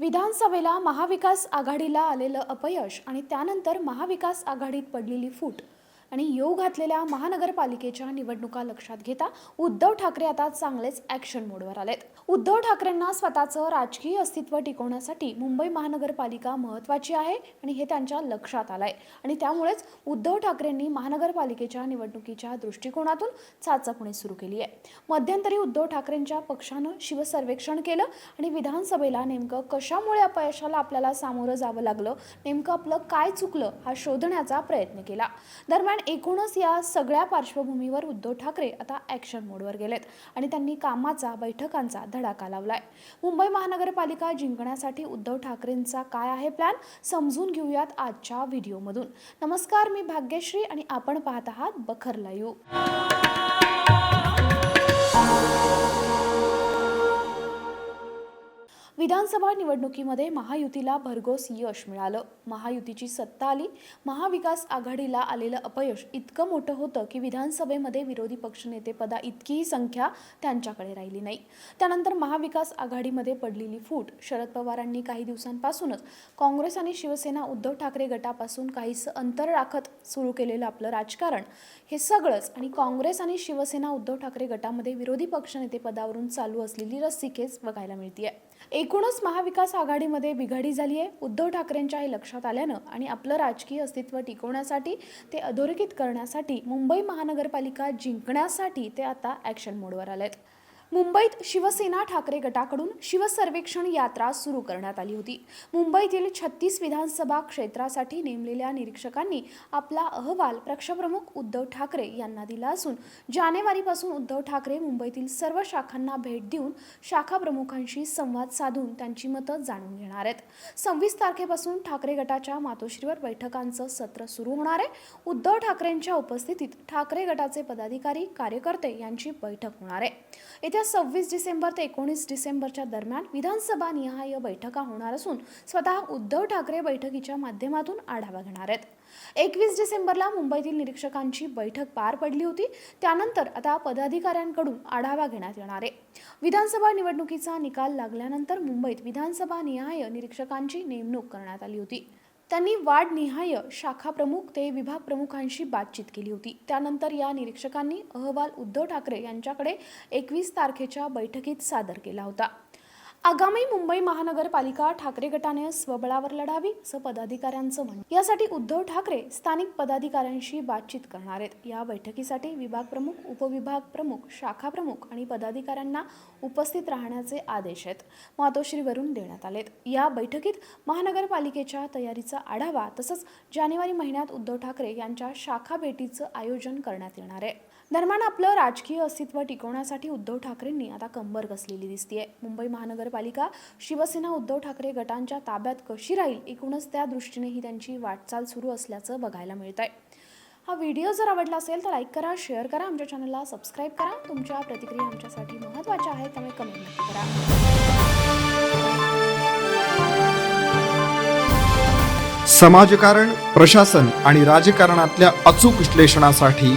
विधानसभेला महाविकास आघाडीला आलेलं अपयश आणि त्यानंतर महाविकास आघाडीत पडलेली फूट आणि येऊ घातलेल्या महानगरपालिकेच्या निवडणुका लक्षात घेता उद्धव ठाकरे आता चांगलेच ॲक्शन मोडवर आलेत. उद्धव ठाकरेंना स्वतःचं राजकीय अस्तित्व टिकवण्यासाठी मुंबई महानगरपालिका महत्त्वाची आहे आणि हे त्यांच्या लक्षात आलंय. आणि त्यामुळेच उद्धव ठाकरेंनी महानगरपालिकेच्या निवडणुकीच्या दृष्टिकोनातून चाचपणी सुरू केली आहे. मध्यंतरी उद्धव ठाकरेंच्या पक्षानं शिवसर्वेक्षण केलं आणि विधानसभेला नेमकं कशामुळे अपयशाला आपल्याला सामोरं जावं लागलं नेमकं आपलं काय चुकलं हा शोधण्याचा प्रयत्न केला. दरम्यान पण एकूणच या सगळ्या पार्श्वभूमीवर उद्धव ठाकरे आता ॲक्शन मोडवर गेलेत आणि त्यांनी कामाचा बैठकांचा धडाका लावलाय. मुंबई महानगरपालिका जिंकण्यासाठी उद्धव ठाकरेंचा काय आहे प्लॅन समजून घेऊयात आजच्या व्हिडिओमधून नमस्कार मी भाग्यश्री आणि आपण पाहत आहात बखर लाईव्ह. विधानसभा निवडणुकीमध्ये महायुतीला भरघोस यश मिळालं. महायुतीची सत्ता आली. महाविकास आघाडीला आलेलं अपयश इतकं मोठं होतं की विधानसभेमध्ये विरोधी पक्षनेतेपदा इतकीही संख्या त्यांच्याकडे राहिली नाही. त्यानंतर महाविकास आघाडीमध्ये पडलेली फूट शरद पवारांनी काही दिवसांपासूनच काँग्रेस आणि शिवसेना उद्धव ठाकरे गटापासून काहीसं अंतर राखत सुरू केलेलं आपलं राजकारण. हे सगळंच आणि काँग्रेस आणि शिवसेना उद्धव ठाकरे गटामध्ये विरोधी पक्षनेतेपदावरून चालू असलेली रस्सीखेच बघायला मिळते आहे एकूणच महाविकास आघाडीमध्ये बिघाडी झाली आहे. उद्धव ठाकरेंच्या हे लक्षात आल्यानं आणि आपलं राजकीय अस्तित्व टिकवण्यासाठी ते अधोरेखित करण्यासाठी मुंबई महानगरपालिका जिंकण्यासाठी ते आता ॲक्शन मोडवर आलेत. मुंबईत शिवसेना ठाकरे गटाकडून शिवसर्वेक्षण यात्रा सुरू करण्यात आली होती. मुंबईतील छत्तीस विधानसभा क्षेत्रासाठी नेमलेल्या निरीक्षकांनी आपला अहवाल पक्षप्रमुख उद्धव ठाकरे यांना दिला असून जानेवारीपासून उद्धव ठाकरे मुंबईतील सर्व शाखांना भेट देऊन शाखा प्रमुखांशी संवाद साधून त्यांची मतं जाणून घेणार आहेत. सव्वीस तारखेपासून ठाकरे गटाच्या मातोश्रीवर बैठकांचं सत्र सुरू होणार आहे. उद्धव ठाकरेंच्या उपस्थितीत ठाकरे गटाचे पदाधिकारी कार्यकर्ते यांची बैठक होणार आहे. येत्या सव्वीस डिसेंबर ते एकोणीस डिसेंबरच्या दरम्यान विधानसभा निहाय बैठका होणार असून स्वतः उद्धव ठाकरे बैठकीच्या माध्यमातून आढावा घेणार आहेत. एकवीस डिसेंबरला मुंबईतील निरीक्षकांची बैठक पार पडली होती. त्यानंतर आता पदाधिकाऱ्यांकडून आढावा घेण्यात येणार आहे. विधानसभा निवडणुकीचा निकाल लागल्यानंतर मुंबईत विधानसभा निहाय निरीक्षकांची नेमणूक करण्यात आली होती. त्यांनी वार्डनिहाय शाखा प्रमुख ते विभाग प्रमुखांशी बातचीत केली होती. त्यानंतर या निरीक्षकांनी अहवाल उद्धव ठाकरे यांच्याकडे एकवीस तारखेच्या बैठकीत सादर केला होता. आगामी मुंबई महानगरपालिका ठाकरे गटाने स्वबळावर लढावी असं पदाधिकाऱ्यांचं म्हणणं. यासाठी उद्धव ठाकरे स्थानिक पदाधिकाऱ्यांशी बातचीत करणार आहेत. या बैठकीसाठी विभाग प्रमुख उपविभाग प्रमुख शाखा प्रमुख आणि पदाधिकाऱ्यांना उपस्थित राहण्याचे आदेश आहेत. मातोश्रीवरून देण्यात आलेत. या बैठकीत महानगरपालिकेच्या तयारीचा आढावा तसंच जानेवारी महिन्यात उद्धव ठाकरे यांच्या शाखा भेटीचं आयोजन करण्यात येणार आहे. दरम्यान आपलं राजकीय अस्तित्व टिकवण्यासाठी उद्धव ठाकरेंनी आता कंबर कसलेली दिसतीये. मुंबई महानगरपालिका शिवसेना उद्धव ठाकरे गटांच्या ताब्यात कशी राहील एकूणच त्या दृष्टीने ही त्यांची वाटचाल सुरू असल्याचं बघायला मिळत आहे हा व्हिडिओ जर आवडला असेल तर लाईक करा शेअर करा आमच्या चॅनलला सबस्क्राईब करा. तुमच्या प्रतिक्रिया आमच्यासाठी महत्त्वाच्या आहेत त्यामुळे कमेंट नक्की करा. समाजकारण प्रशासन आणि राजकारणातल्या अचूक विश्लेषणासाठी